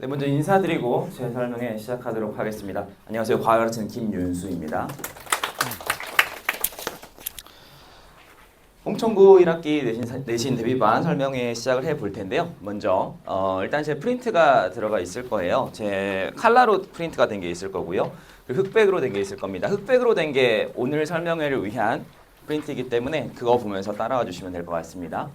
네, 먼저 인사드리고 제 설명에 시작하도록 하겠습니다. 안녕하세요. 과가르치는 김윤수입니다. 홍천구 1학기 내신, 사- 내신 대비반 설명회 시작을 해 볼 텐데요. 먼저 어, 일단 제 프린트가 들어가 있을 거예요. 제 칼라로 프린트가 된 게 있을 거고요. 그리고 흑백으로 된 게 있을 겁니다. 흑백으로 된 게 오늘 설명회를 위한 프린트이기 때문에 그거 보면서 따라와 주시면 될 것 같습니다.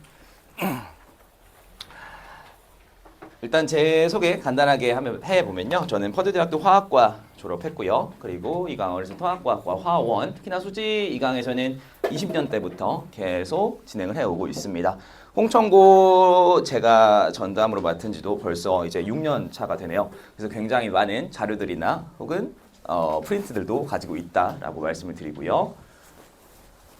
일단 제 소개 간단하게 하면 해보면요. 저는 퍼듀대학교 화학과 졸업했고요. 그리고 이강원에서 통합과학과 화원, 특히나 수지 이강에서는 20년 때부터 계속 진행을 해오고 있습니다. 홍천고 제가 전담으로 맡은 지도 벌써 이제 6년 차가 되네요. 그래서 굉장히 많은 자료들이나 혹은 어, 프린트들도 가지고 있다라고 말씀을 드리고요.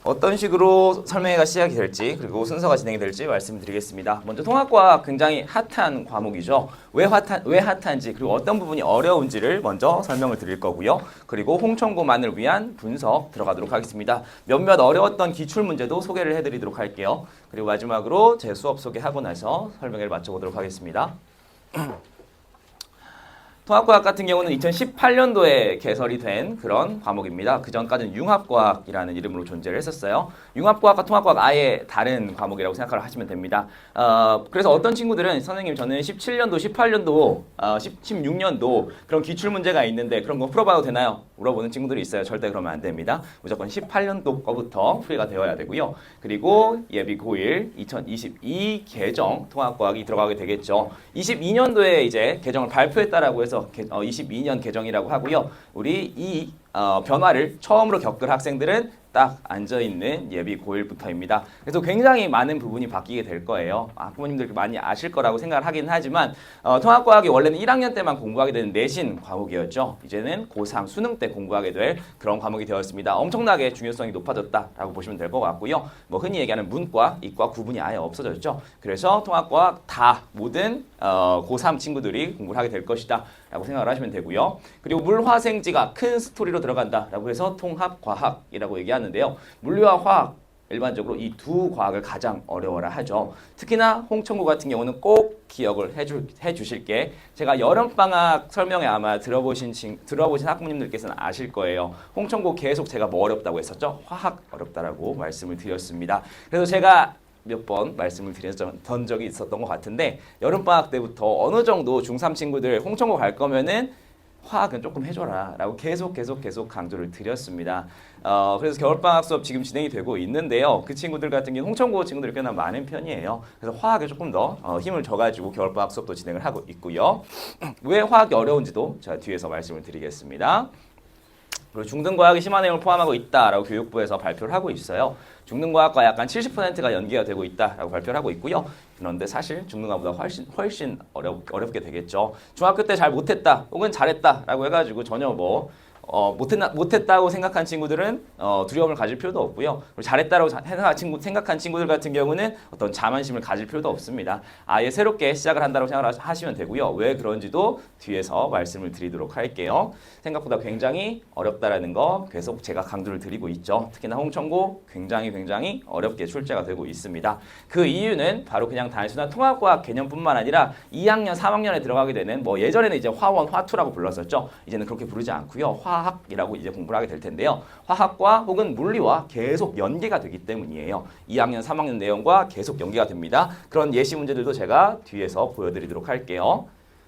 어떤 식으로 설명회가 시작이 될지 그리고 순서가 진행이 될지 말씀드리겠습니다. 먼저 통합과학 굉장히 핫한 과목이죠. 왜 핫한 왜 핫한지 그리고 어떤 부분이 어려운지를 먼저 설명을 드릴 거고요. 그리고 홍천고만을 위한 분석 들어가도록 하겠습니다. 몇몇 어려웠던 기출 문제도 소개를 해드리도록 할게요. 그리고 마지막으로 제 수업 소개하고 나서 설명회를 마쳐보도록 하겠습니다. 통합과학 같은 경우는 2018년도에 개설이 된 그런 과목입니다. 그 전까지는 융합과학이라는 이름으로 존재를 했었어요. 융합과학과 통합과학 아예 다른 과목이라고 생각을 하시면 됩니다. 어, 그래서 어떤 친구들은 선생님 저는 17년도, 18년도, 어, 10, 16년도 그런 기출 문제가 있는데 그런 거 풀어봐도 되나요? 물어보는 친구들이 있어요. 절대 그러면 안 됩니다. 무조건 18년도 거부터 풀이가 되어야 되고요. 그리고 예비 고1 2022 개정 통합과학이 들어가게 되겠죠. 22년도에 이제 개정을 발표했다라고 해서 개- 어, 22년 개정이라고 하고요. 우리 이 어, 변화를 처음으로 겪을 학생들은 딱 앉아 있는 예비 고1부터입니다. 그래서 굉장히 많은 부분이 바뀌게 될 거예요. 아, 부모님들 많이 아실 거라고 생각을 하긴 하지만 어, 통합과학이 원래는 1학년 때만 공부하게 되는 내신 과목이었죠. 이제는 고3 수능 때 공부하게 될 그런 과목이 되었습니다. 엄청나게 중요성이 높아졌다라고 보시면 될 것 같고요. 뭐 흔히 얘기하는 문과, 이과 구분이 아예 없어졌죠. 그래서 통합과학 다 모든 어, 고3 친구들이 공부를 하게 될 것이다. 라고 생각을 하시면 되고요. 그리고 물화생지가 큰 스토리로 들어간다 라고 해서 통합과학이라고 얘기하는데요. 물리와 화학 일반적으로 이 두 과학을 가장 어려워라 하죠. 특히나 홍천고 같은 경우는 꼭 기억을 해주, 해주실 게 제가 여름방학 설명회 아마 들어보신, 친- 들어보신 학부모님들께서는 아실 거예요. 홍천고 계속 제가 뭐 어렵다고 했었죠? 화학 어렵다라고 말씀을 드렸습니다. 그래서 제가 몇 번 말씀을 드렸던 적이 있었던 것 같은데 여름방학 때부터 어느 정도 중3 친구들 홍천고 갈 거면은 화학은 조금 해줘라 라고 계속 계속 계속 강조를 드렸습니다. 어, 그래서 겨울방학 수업 지금 진행이 되고 있는데요. 그 친구들 같은 경우는 홍천고 친구들이 꽤나 많은 편이에요. 그래서 화학에 조금 더 어, 힘을 줘가지고 겨울방학 수업도 진행을 하고 있고요. 왜 화학이 어려운지도 제가 뒤에서 말씀을 드리겠습니다. 그리고 중등과학이 심한 내용을 포함하고 있다라고 교육부에서 발표를 하고 있어요. 중등과학과 약간 70%가 연계가 되고 있다라고 발표를 하고 있고요. 그런데 사실 중등과보다 훨씬 훨씬 어렵, 어렵게 되겠죠. 중학교 때 잘 못했다 혹은 잘했다라고 해가지고 전혀 뭐 어, 못했나, 못했다고 생각한 친구들은 어, 두려움을 가질 필요도 없고요. 그리고 잘했다고 자- 생각한, 친구, 생각한 친구들 같은 경우는 어떤 자만심을 가질 필요도 없습니다. 아예 새롭게 시작을 한다고 생각을 하- 하시면 되고요. 왜 그런지도 뒤에서 말씀을 드리도록 할게요. 생각보다 굉장히 어렵다라는 거 계속 제가 강조를 드리고 있죠. 특히나 홍천고 굉장히 굉장히 어렵게 출제가 되고 있습니다. 그 이유는 바로 그냥 단순한 통합과학 개념뿐만 아니라 2학년, 3학년에 들어가게 되는 뭐 예전에는 이제 화원, 화투라고 불렀었죠. 이제는 그렇게 부르지 않고요. 화 학이라고 이제 공부를 하게 될 텐데요. 화학과 혹은 물리와 계속 연계가 되기 때문이에요. 2학년, 3학년 내용과 계속 연계가 됩니다. 그런 예시 문제들도 제가 뒤에서 보여드리도록 할게요.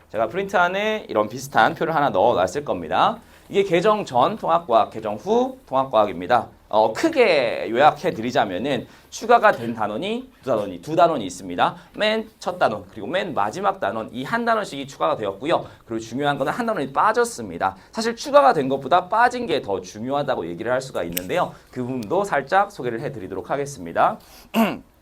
제가 프린트 안에 이런 비슷한 표를 하나 넣어놨을 겁니다. 이게 개정 전 통합과학, 개정 후 통합과학입니다. 어, 크게 요약해 드리자면은 추가가 된 단원이 두 단원이 두 단원이 있습니다. 맨 첫 단원 그리고 맨 마지막 단원 이 한 단원씩이 추가가 되었고요. 그리고 중요한 거는 한 단원이 빠졌습니다. 사실 추가가 된 것보다 빠진 게 더 중요하다고 얘기를 할 수가 있는데요. 그 부분도 살짝 소개를 해 드리도록 하겠습니다.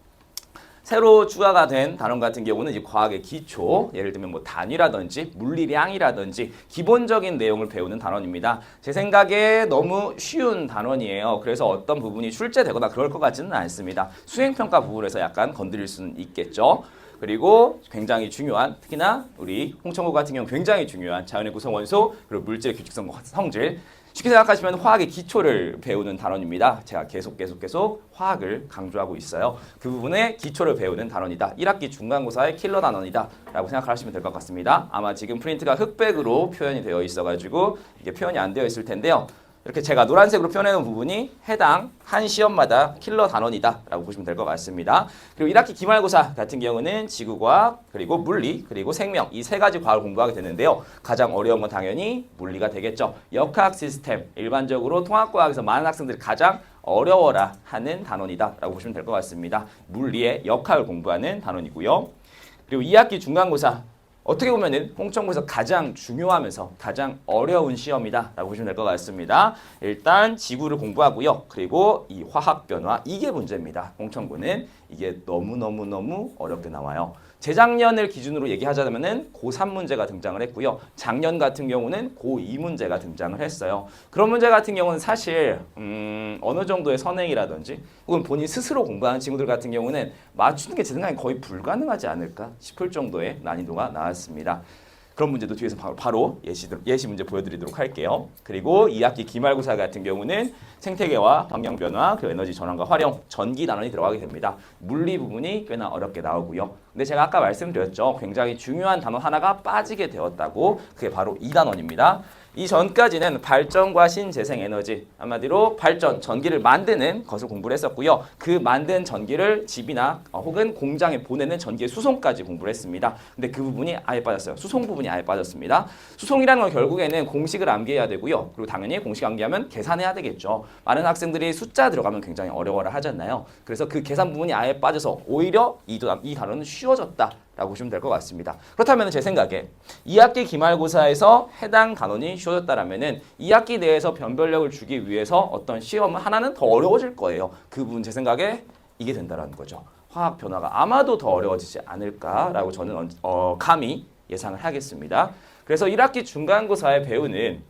새로 추가가 된 단원 같은 경우는 이 과학의 기초, 예를 들면 뭐 단위라든지 물리량이라든지 기본적인 내용을 배우는 단원입니다. 제 생각에 너무 쉬운 단원이에요. 그래서 어떤 부분이 출제되거나 그럴 것 같지는 않습니다. 수행평가 부분에서 약간 건드릴 수는 있겠죠. 그리고 굉장히 중요한 특히나 우리 홍천고 같은 경우 굉장히 중요한 자연의 구성 원소 그리고 물질의 규칙성 성질 쉽게 생각하시면 화학의 기초를 배우는 단원입니다. 제가 계속 계속 계속 화학을 강조하고 있어요. 그 부분에 기초를 배우는 단원이다. 1학기 중간고사의 킬러 단원이다. 라고 생각하시면 될 것 같습니다. 아마 지금 프린트가 흑백으로 표현이 되어 있어가지고 이게 표현이 안 되어 있을 텐데요. 이렇게 제가 노란색으로 표현해놓은 부분이 해당 한 시험마다 킬러 단원이다라고 보시면 될 것 같습니다. 그리고 1학기 기말고사 같은 경우는 지구과학 그리고 물리 그리고 생명 이 세 가지 과학을 공부하게 되는데요. 가장 어려운 건 당연히 물리가 되겠죠. 역학 시스템 일반적으로 통합과학에서 많은 학생들이 가장 어려워라 하는 단원이다라고 보시면 될 것 같습니다. 물리의 역학을 공부하는 단원이고요. 그리고 2학기 중간고사 어떻게 보면은 홍천고에서 가장 중요하면서 가장 어려운 시험이다라고 보시면 될 것 같습니다. 일단 지구를 공부하고요. 그리고 이 화학 변화 이게 문제입니다. 홍천고는 이게 너무 너무 너무 어렵게 나와요. 재작년을 기준으로 얘기하자면은 고3 문제가 등장을 했고요. 작년 같은 경우는 고2 문제가 등장을 했어요. 그런 문제 같은 경우는 사실 음, 어느 정도의 선행이라든지 혹은 본인 스스로 공부하는 친구들 같은 경우는 맞추는 게 제 생각엔 거의 불가능하지 않을까 싶을 정도의 난이도가 나왔습니다. 그런 문제도 뒤에서 바로, 예시, 예시 문제 보여드리도록 할게요. 그리고 2학기 기말고사 같은 경우는 생태계와 환경 변화, 그 에너지 전환과 활용, 전기 단원이 들어가게 됩니다. 물리 부분이 꽤나 어렵게 나오고요. 근데 제가 아까 말씀드렸죠. 굉장히 중요한 단원 하나가 빠지게 되었다고 그게 바로 이 단원입니다. 이 전까지는 발전과 신재생 에너지 한마디로 발전 전기를 만드는 것을 공부를 했었고요. 그 만든 전기를 집이나 어, 혹은 공장에 보내는 전기의 수송까지 공부를 했습니다. 근데 그 부분이 아예 빠졌어요. 수송 부분이 아예 빠졌습니다. 수송이라는 건 결국에는 공식을 암기해야 되고요. 그리고 당연히 공식 암기하면 계산해야 되겠죠. 많은 학생들이 숫자 들어가면 굉장히 어려워라 하잖아요. 그래서 그 계산 부분이 아예 빠져서 오히려 이, 도- 이 단원은 쉬워졌다. 라고 보시면 될 것 같습니다. 그렇다면 제 생각에 2학기 기말고사에서 해당 단원이 쉬워졌다라면은 2학기 내에서 변별력을 주기 위해서 어떤 시험 하나는 더 어려워질 거예요. 그 부분 제 생각에 이게 된다라는 거죠. 화학 변화가 아마도 더 어려워지지 않을까라고 저는 언- 어, 감히 예상을 하겠습니다. 그래서 1학기 중간고사에 배우는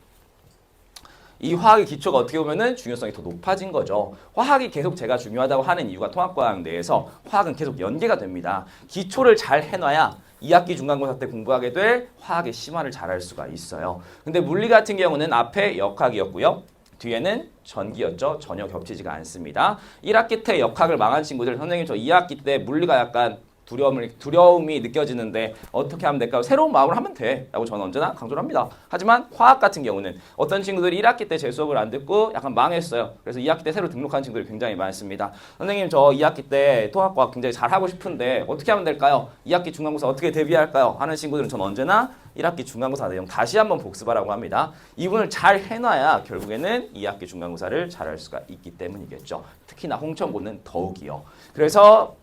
이 화학의 기초가 어떻게 보면은 중요성이 더 높아진 거죠. 화학이 계속 제가 중요하다고 하는 이유가 통합과학 내에서 화학은 계속 연계가 됩니다. 기초를 잘 해놔야 2학기 중간고사 때 공부하게 될 화학의 심화를 잘 할 수가 있어요. 근데 물리 같은 경우는 앞에 역학이었고요. 뒤에는 전기였죠. 전혀 겹치지가 않습니다. 1학기 때 역학을 망한 친구들 선생님 저 2학기 때 물리가 약간 두려움을 두려움이 느껴지는데 어떻게 하면 될까요? 새로운 마음으로 하면 돼라고 저는 언제나 강조를 합니다. 하지만 화학 같은 경우는 어떤 친구들이 1학기 때 제 수업을 안 듣고 약간 망했어요. 그래서 2학기 때 새로 등록한 친구들이 굉장히 많습니다. 선생님 저 2학기 때 통합과학 굉장히 잘 하고 싶은데 어떻게 하면 될까요? 2학기 중간고사 어떻게 대비할까요? 하는 친구들은 저는 언제나 1학기 중간고사 내용 다시 한번 복습하라고 합니다. 이 부분을 잘 해놔야 결국에는 2학기 중간고사를 잘 할 수가 있기 때문이겠죠. 특히나 홍천고는 더욱이요. 그래서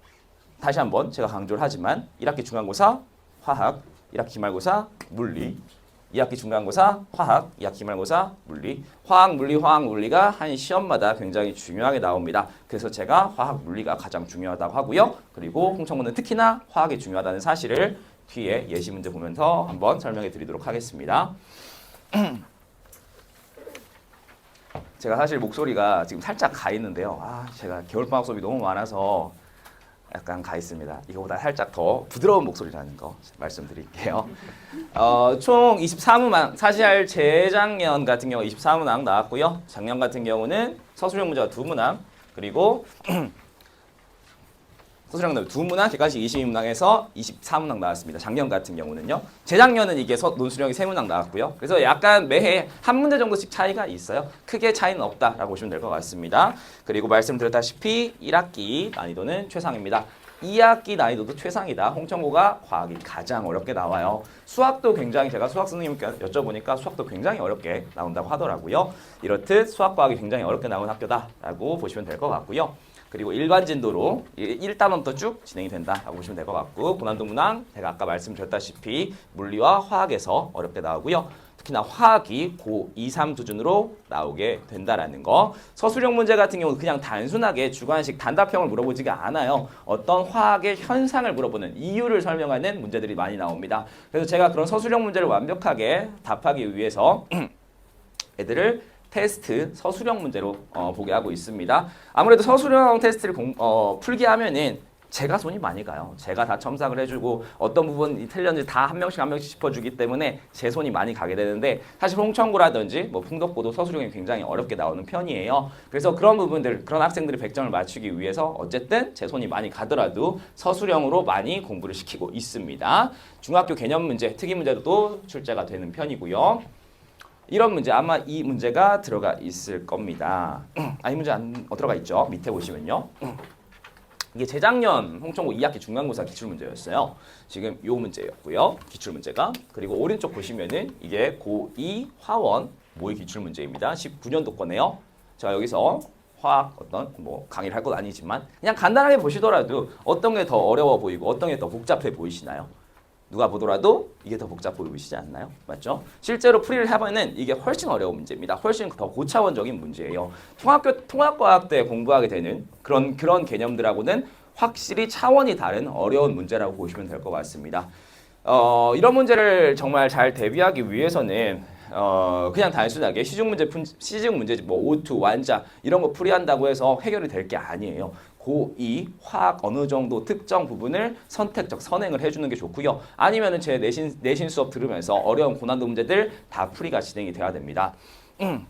다시 한번 제가 강조를 하지만 1학기 중간고사 화학, 1학기 기말고사 물리, 2학기 중간고사 화학, 2학기 기말고사 물리, 화학, 물리, 화학, 물리가 한 시험마다 굉장히 중요하게 나옵니다. 그래서 제가 화학, 물리가 가장 중요하다고 하고요. 그리고 홍천고는 특히나 화학이 중요하다는 사실을 뒤에 예시 문제 보면서 한번 설명해 드리도록 하겠습니다. 제가 사실 목소리가 지금 살짝 가 있는데요. 아, 제가 겨울방학 수업이 너무 많아서 약간 가 있습니다. 이거보다 살짝 더 부드러운 목소리라는 거 말씀드릴게요. 어, 총 24문항, 사실 재작년 같은 경우 24문항 나왔고요. 작년 같은 경우는 서술형 문제가 두 문항, 그리고 서술형 두 문항, 객관식 22문항에서 24문항 나왔습니다. 작년 같은 경우는요. 재작년은 이게 서, 논술형이 세 문항 나왔고요. 그래서 약간 매해 한 문제 정도씩 차이가 있어요. 크게 차이는 없다라고 보시면 될 것 같습니다. 그리고 말씀드렸다시피 1학기 난이도는 최상입니다. 2학기 난이도도 최상이다. 홍천고가 과학이 가장 어렵게 나와요. 수학도 굉장히 제가 수학 선생님께 여쭤보니까 수학도 굉장히 어렵게 나온다고 하더라고요. 이렇듯 수학 과학이 굉장히 어렵게 나온 학교다라고 보시면 될 것 같고요. 그리고 일반 진도로 1단원부터 쭉 진행이 된다라고 보시면 될 것 같고 고난도 문항 제가 아까 말씀드렸다시피 물리와 화학에서 어렵게 나오고요. 특히나 화학이 고 2, 3 수준으로 나오게 된다라는 거. 서술형 문제 같은 경우는 그냥 단순하게 주관식 단답형을 물어보지가 않아요. 어떤 화학의 현상을 물어보는 이유를 설명하는 문제들이 많이 나옵니다. 그래서 제가 그런 서술형 문제를 완벽하게 답하기 위해서 애들을 테스트 서술형 문제로 어, 보게 하고 있습니다. 아무래도 서술형 테스트를 공, 어, 풀게 하면은 제가 손이 많이 가요. 제가 다 첨삭을 해주고 어떤 부분이 틀렸는지 다 한 명씩 한 명씩 짚어주기 때문에 제 손이 많이 가게 되는데 사실 홍천구라든지 뭐 풍덕고도 서술형이 굉장히 어렵게 나오는 편이에요. 그래서 그런 부분들 그런 학생들이 100점을 맞추기 위해서 어쨌든 제 손이 많이 가더라도 서술형으로 많이 공부를 시키고 있습니다. 중학교 개념 문제, 특기 문제도 출제가 되는 편이고요. 이런 문제 아마 이 문제가 들어가 있을 겁니다. 아 이 문제 안 어, 들어가 있죠. 밑에 보시면요. 이게 재작년 홍천고 2학기 중간고사 기출 문제였어요. 지금 요 문제였고요. 기출 문제가 그리고 오른쪽 보시면은 이게 고2 화원 모의 기출 문제입니다. 19년도 거네요. 자 여기서 화학 어떤 뭐 강의를 할 건 아니지만 그냥 간단하게 보시더라도 어떤 게 더 어려워 보이고 어떤 게 더 복잡해 보이시나요? 누가 보더라도 이게 더 복잡해 보이시지 않나요? 맞죠? 실제로 풀이를 해보면 이게 훨씬 어려운 문제입니다. 훨씬 더 고차원적인 문제예요. 통합교 통합과학 때 공부하게 되는 그런 그런 개념들하고는 확실히 차원이 다른 어려운 문제라고 보시면 될 것 같습니다. 어, 이런 문제를 정말 잘 대비하기 위해서는 어, 그냥 단순하게 시중 문제 푼 시중 문제 뭐 오투 완자 이런 거 풀이한다고 해서 해결이 될 게 아니에요. 고2 화학 어느 정도 특정 부분을 선택적 선행을 해주는 게 좋고요. 아니면은 제 내신 내신 수업 들으면서 어려운 고난도 문제들 다 풀이가 진행이 돼야 됩니다. 음.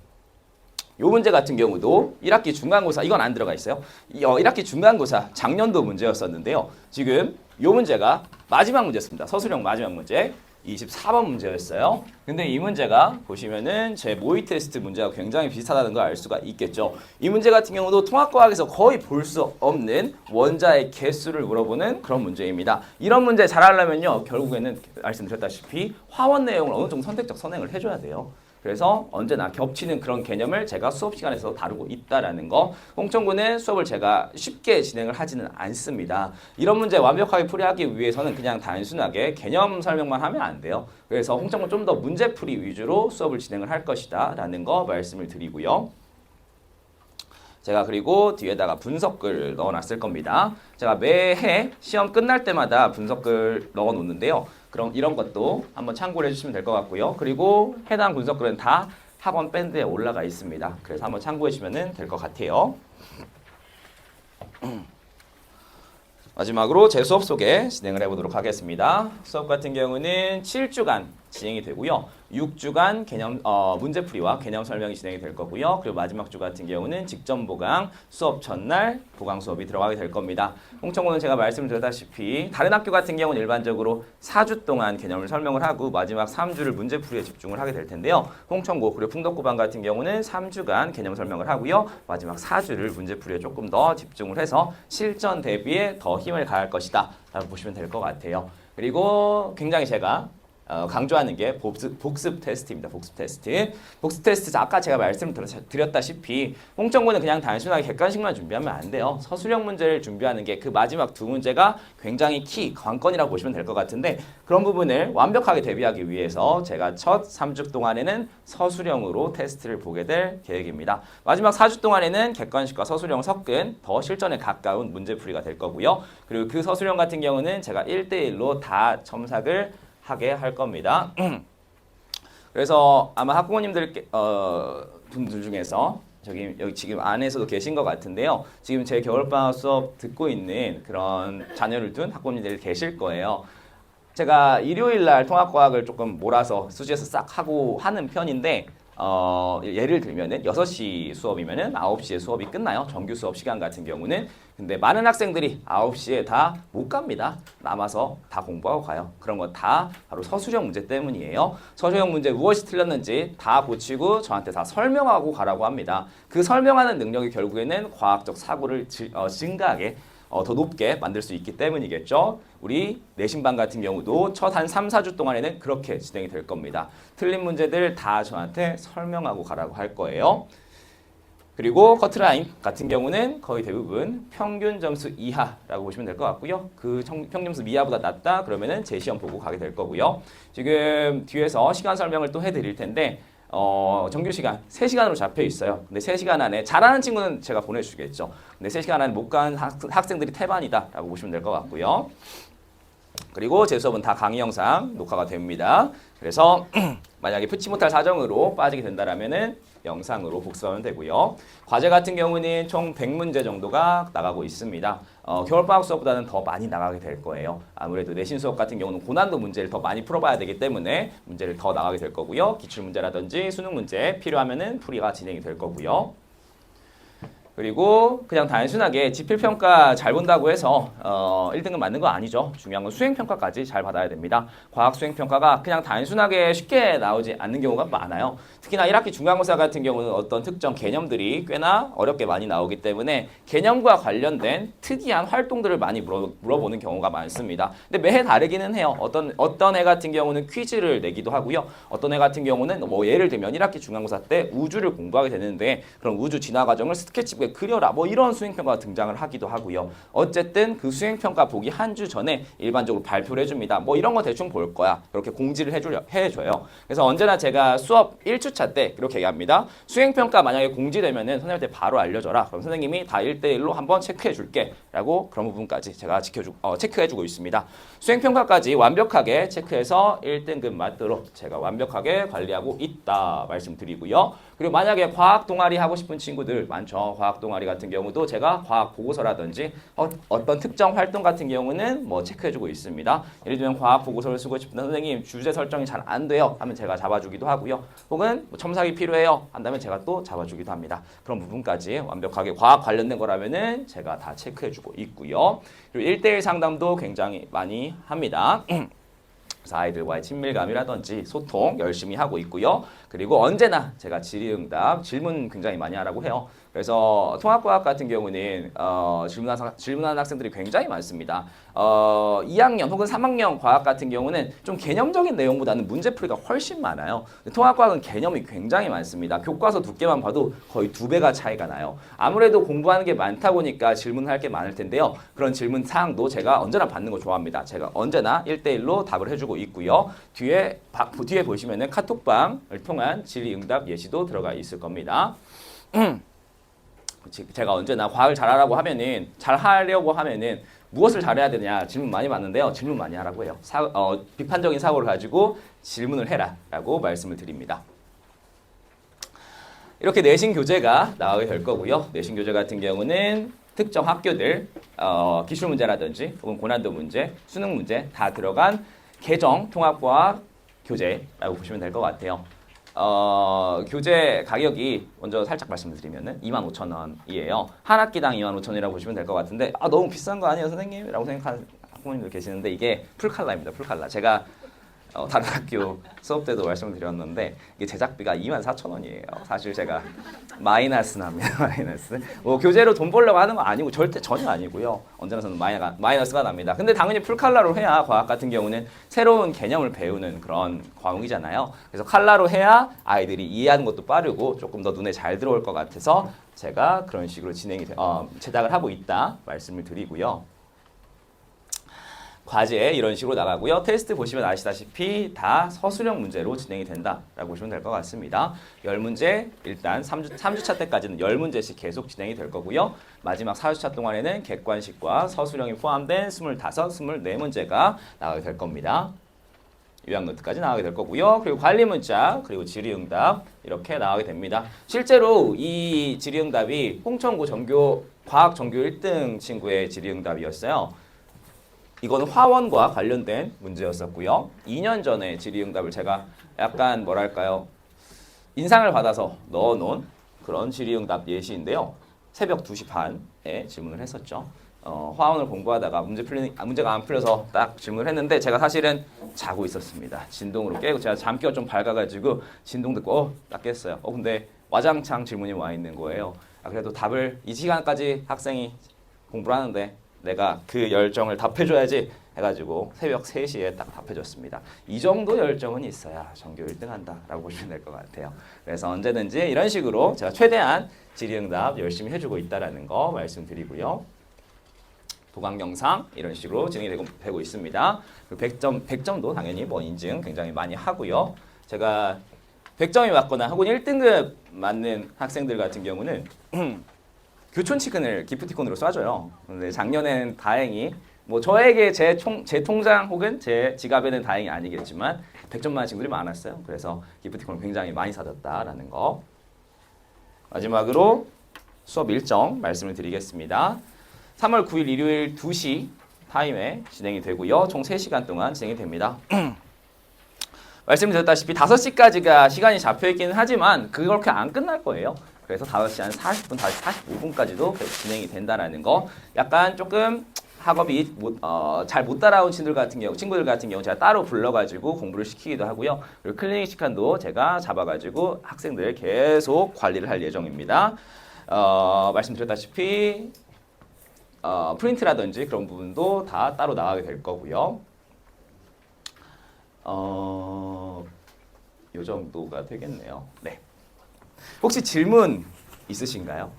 요 문제 같은 경우도 1학기 중간고사 이건 안 들어가 있어요. 이, 어, 1학기 중간고사 작년도 문제였었는데요. 지금 요 문제가 마지막 문제였습니다. 서술형 마지막 문제. 24번 문제였어요. 근데 이 문제가 보시면은 제 모의 테스트 문제가 굉장히 비슷하다는 걸 알 수가 있겠죠. 이 문제 같은 경우도 통합과학에서 거의 볼 수 없는 원자의 개수를 물어보는 그런 문제입니다. 이런 문제 잘 하려면요. 결국에는 말씀드렸다시피 화원 내용을 어느 정도 선택적 선행을 해줘야 돼요. 그래서 언제나 겹치는 그런 개념을 제가 수업 시간에서 다루고 있다라는 거. 홍천구는 수업을 제가 쉽게 진행을 하지는 않습니다. 이런 문제 완벽하게 풀이하기 위해서는 그냥 단순하게 개념 설명만 하면 안 돼요. 그래서 홍천구 좀더 문제 풀이 위주로 수업을 진행을 할 것이다라는 거 말씀을 드리고요. 제가 그리고 뒤에다가 분석글 넣어놨을 겁니다. 제가 매해 시험 끝날 때마다 분석글 넣어놓는데요. 그럼 이런 것도 한번 참고를 해주시면 될 것 같고요. 그리고 해당 분석글은 다 학원 밴드에 올라가 있습니다. 그래서 한번 참고해 주시면 될 것 같아요. 마지막으로 제 수업 소개 진행을 해보도록 하겠습니다. 수업 같은 경우는 7주간 진행이 되고요. 6주간 개념 어, 문제풀이와 개념 설명이 진행이 될 거고요. 그리고 마지막 주 같은 경우는 직전 보강 수업 전날 보강 수업이 들어가게 될 겁니다. 홍천고는 제가 말씀드렸다시피 다른 학교 같은 경우는 일반적으로 4주 동안 개념을 설명을 하고 마지막 3주를 문제풀이에 집중을 하게 될 텐데요. 홍천고 그리고 풍덕고반 같은 경우는 3주간 개념 설명을 하고요. 마지막 4주를 문제풀이에 조금 더 집중을 해서 실전 대비에 더 힘을 가할 것이다 라고 보시면 될 것 같아요. 그리고 굉장히 제가 어, 강조하는 게 복습, 복습 테스트입니다. 복습 테스트. 복습 테스트 아까 제가 말씀드렸다시피 홍천고는 그냥 단순하게 객관식만 준비하면 안 돼요. 서술형 문제를 준비하는 게 그 마지막 두 문제가 굉장히 키, 관건이라고 보시면 될 것 같은데 그런 부분을 완벽하게 대비하기 위해서 제가 첫 3주 동안에는 서술형으로 테스트를 보게 될 계획입니다. 마지막 4주 동안에는 객관식과 서술형 섞은 더 실전에 가까운 문제풀이가 될 거고요. 그리고 그 서술형 같은 경우는 제가 1대1로 다 첨삭을 하게 할 겁니다. 그래서 아마 학부모님들 어, 분들 중에서 저기 여기 지금 안에서도 계신 것 같은데요. 지금 제 겨울방학 수업 듣고 있는 그런 자녀를 둔 학부모님들 계실 거예요. 제가 일요일 날 통합과학을 조금 몰아서 수지에서 싹 하고 하는 편인데 어, 예를 들면은 6시 수업이면은 9시에 수업이 끝나요. 정규 수업 시간 같은 경우는. 근데 많은 학생들이 9시에 다 못 갑니다. 남아서 다 공부하고 가요. 그런 거 다 바로 서술형 문제 때문이에요. 서술형 문제 무엇이 틀렸는지 다 고치고 저한테 다 설명하고 가라고 합니다. 그 설명하는 능력이 결국에는 과학적 사고를 지, 어, 증가하게 어, 더 높게 만들 수 있기 때문이겠죠. 우리 내신반 같은 경우도 첫 한 3, 4주 동안에는 그렇게 진행이 될 겁니다. 틀린 문제들 다 저한테 설명하고 가라고 할 거예요. 그리고 커트라인 같은 경우는 거의 대부분 평균 점수 이하라고 보시면 될 것 같고요. 그 청- 평균 점수 이하보다 낮다 그러면은 재시험 보고 가게 될 거고요. 지금 뒤에서 시간 설명을 또 해드릴 텐데 어, 정규 시간 3시간으로 잡혀 있어요. 근데 3시간 안에 잘하는 친구는 제가 보내주겠죠. 근데 3시간 안에 못 간 학생들이 태반이다라고 보시면 될 것 같고요. 그리고 제 수업은 다 강의 영상 녹화가 됩니다. 그래서 만약에 푸치 못할 사정으로 빠지게 된다라면은 영상으로 복습하면 되고요. 과제 같은 경우는 총 100문제 정도가 나가고 있습니다. 어, 겨울방학 수업보다는 더 많이 나가게 될 거예요. 아무래도 내신 수업 같은 경우는 고난도 문제를 더 많이 풀어봐야 되기 때문에 문제를 더 나가게 될 거고요. 기출문제라든지 수능 문제 필요하면 은 풀이가 진행이 될 거고요. 그리고 그냥 단순하게 지필평가 잘 본다고 해서 어, 1등급 맞는 거 아니죠. 중요한 건 수행평가까지 잘 받아야 됩니다. 과학 수행평가가 그냥 단순하게 쉽게 나오지 않는 경우가 많아요. 특히나 1학기 중간고사 같은 경우는 어떤 특정 개념들이 꽤나 어렵게 많이 나오기 때문에 개념과 관련된 특이한 활동들을 많이 물어, 물어보는 경우가 많습니다. 근데 매해 다르기는 해요. 어떤 어떤 애 같은 경우는 퀴즈를 내기도 하고요. 어떤 애 같은 경우는 뭐 예를 들면 1학기 중간고사 때 우주를 공부하게 되는데 그런 우주 진화 과정을 스케치북에 그려라 뭐 이런 수행평가가 등장을 하기도 하고요. 어쨌든 그 수행평가 보기 한 주 전에 일반적으로 발표를 해줍니다. 뭐 이런 거 대충 볼 거야. 그렇게 공지를 해주려, 해줘요. 그래서 언제나 제가 수업 1주차 때 이렇게 얘기합니다. 수행평가 만약에 공지되면은 선생님한테 바로 알려줘라. 그럼 선생님이 다 1대1로 한번 체크해 줄게. 라고 그런 부분까지 제가 지켜주, 어, 체크해주고 있습니다. 수행평가까지 완벽하게 체크해서 1등급 맞도록 제가 완벽하게 관리하고 있다. 말씀드리고요. 그리고 만약에 과학 동아리 하고 싶은 친구들 많죠. 과학 동아리 같은 경우도 제가 과학 보고서라든지 어, 어떤 특정 활동 같은 경우는 뭐 체크해주고 있습니다. 예를 들면 과학 보고서를 쓰고 싶은 선생님 주제 설정이 잘 안 돼요 하면 제가 잡아주기도 하고요. 혹은 뭐 첨삭이 필요해요 한다면 제가 또 잡아주기도 합니다. 그런 부분까지 완벽하게 과학 관련된 거라면은 제가 다 체크해주고 있고요. 그리고 1대1 상담도 굉장히 많이 합니다. 아이들과의 친밀감이라든지 소통 열심히 하고 있고요. 그리고 언제나 제가 질의응답 질문 굉장히 많이 하라고 해요. 그래서 통합과학 같은 경우는 어, 질문한, 질문하는 학생들이 굉장히 많습니다. 어, 2학년 혹은 3학년 과학 같은 경우는 좀 개념적인 내용보다는 문제풀이가 훨씬 많아요. 통합과학은 개념이 굉장히 많습니다. 교과서 두께만 봐도 거의 두 배가 차이가 나요. 아무래도 공부하는 게 많다 보니까 질문할 게 많을 텐데요. 그런 질문 사항도 제가 언제나 받는 거 좋아합니다. 제가 언제나 1대1로 답을 해주고 있고요. 뒤에, 바, 뒤에 보시면은 카톡방을 통한 질의응답 예시도 들어가 있을 겁니다. 제- 제가 언제나 과학을 잘하라고 하면은 잘하려고 하면은 무엇을 잘해야 되냐 질문 많이 받는데요. 질문 많이 하라고 해요. 사, 어, 비판적인 사고를 가지고 질문을 해라라고 말씀을 드립니다. 이렇게 내신 교재가 나오게 될 거고요. 내신 교재 같은 경우는 특정 학교들 어, 기출 문제라든지 혹은 고난도 문제, 수능 문제 다 들어간 개정 통합과학 교재라고 보시면 될 것 같아요. 어, 교재 가격이 먼저 살짝 말씀드리면은 25,000원이에요. 한 학기당 25,000원이라고 보시면 될 것 같은데 아 너무 비싼 거 아니에요, 선생님? 라고 생각하는 학부모님들 계시는데 이게 풀칼라입니다. 풀칼라. 제가 어, 다른 학교 수업 때도 말씀을 드렸는데 이게 제작비가 24,000원이에요. 사실 제가 마이너스 납니다. 마이너스. 뭐 교재로 돈 벌려고 하는 거 아니고 절대 전혀 아니고요. 언제나 저는 마이너가, 마이너스가 납니다. 근데 당연히 풀칼라로 해야 과학 같은 경우는 새로운 개념을 배우는 그런 과목이잖아요. 그래서 칼라로 해야 아이들이 이해하는 것도 빠르고 조금 더 눈에 잘 들어올 것 같아서 제가 그런 식으로 진행이 돼- 어, 제작을 하고 있다 말씀을 드리고요. 과제 이런 식으로 나가고요. 테스트 보시면 아시다시피 다 서술형 문제로 진행이 된다라고 보시면 될 것 같습니다. 10문제 일단 3주, 3주차 때까지는 10문제씩 계속 진행이 될 거고요. 마지막 4주차 동안에는 객관식과 서술형이 포함된 25, 24문제가 나가게 될 겁니다. 요약 노트까지 나가게 될 거고요. 그리고 관리 문자, 그리고 질의응답 이렇게 나가게 됩니다. 실제로 이 질의응답이 홍천고 전교 과학 전교 1등 친구의 질의응답이었어요. 이거는 화원과 관련된 문제였었고요. 2년 전에 질의응답을 제가 약간 뭐랄까요 인상을 받아서 넣어놓은 그런 질의응답 예시인데요. 새벽 2시 반에 질문을 했었죠. 어, 화원을 공부하다가 문제 풀리는 아, 문제가 안 풀려서 딱 질문을 했는데 제가 사실은 자고 있었습니다. 진동으로 깨고 제가 잠기가 좀 밝아가지고 진동 듣고 어, 딱 깼어요. 어 근데 와장창 질문이 와 있는 거예요. 아, 그래도 답을 이 시간까지 학생이 공부를 하는데 내가 그 열정을 답해줘야지 해가지고 새벽 3시에 딱 답해줬습니다. 이 정도 열정은 있어야 전교 1등 한다라고 보시면 될 것 같아요. 그래서 언제든지 이런 식으로 제가 최대한 질의응답 열심히 해주고 있다라는 거 말씀드리고요. 도강 영상 이런 식으로 진행이 되고, 되고 있습니다. 그리고 100점, 100점도 당연히 뭐 인증 굉장히 많이 하고요. 제가 100점이 맞거나 혹은 1등급 맞는 학생들 같은 경우는 교촌 치킨을 기프티콘으로 쏴줘요. 근데 작년엔 다행히 뭐 저에게 제, 총, 제 통장 혹은 제 지갑에는 다행히 아니겠지만 100점 만한 친구들이 많았어요. 그래서 기프티콘을 굉장히 많이 사줬다라는 거. 마지막으로 수업 일정 말씀을 드리겠습니다. 3월 9일 일요일 2시 타임에 진행이 되고요. 총 3시간 동안 진행이 됩니다. 말씀드렸다시피 5시까지가 시간이 잡혀 있기는 하지만 그렇게 안 끝날 거예요. 그래서 5시 한 40분, 45분까지도 진행이 된다라는 거. 약간 조금 학업이 못, 어, 잘 못 따라온 친구들 같은 경우, 친구들 같은 경우 제가 따로 불러가지고 공부를 시키기도 하고요. 그리고 클리닉 시간도 제가 잡아가지고 학생들 계속 관리를 할 예정입니다. 어, 말씀드렸다시피 어, 프린트라든지 그런 부분도 다 따로 나가게 될 거고요. 어, 요 정도가 되겠네요. 네. 혹시 질문 있으신가요?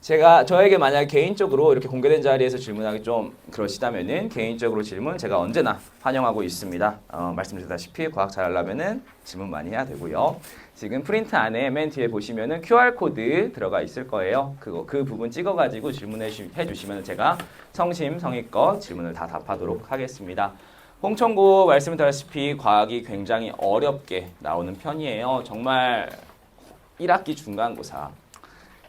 제가 저에게 만약 개인적으로 이렇게 공개된 자리에서 질문하기 좀 그러시다면은 개인적으로 질문 제가 언제나 환영하고 있습니다. 어, 말씀드렸다시피 과학 잘하려면은 질문 많이 해야 되고요. 지금 프린트 안에 맨 뒤에 보시면은 QR 코드 들어가 있을 거예요. 그거 그 부분 찍어가지고 질문해 주- 해주시면 제가 성심 성의껏 질문을 다 답하도록 하겠습니다. 홍천고 말씀드렸다시피 과학이 굉장히 어렵게 나오는 편이에요. 정말 1학기 중간고사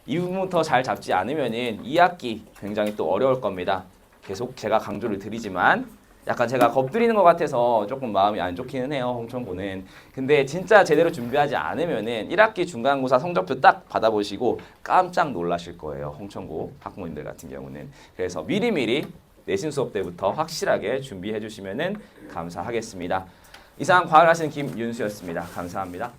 이 부분부터 잘 잡지 않으면은 2학기 굉장히 또 어려울 겁니다. 계속 제가 강조를 드리지만 약간 제가 겁드리는 것 같아서 조금 마음이 안 좋기는 해요. 홍천고는. 근데 진짜 제대로 준비하지 않으면은 1학기 중간고사 성적표 딱 받아보시고 깜짝 놀라실 거예요. 홍천고 학부모님들 같은 경우는. 그래서 미리미리 내신 수업 때부터 확실하게 준비해 주시면은 감사하겠습니다. 이상 과학을 하시는 김윤수였습니다. 감사합니다.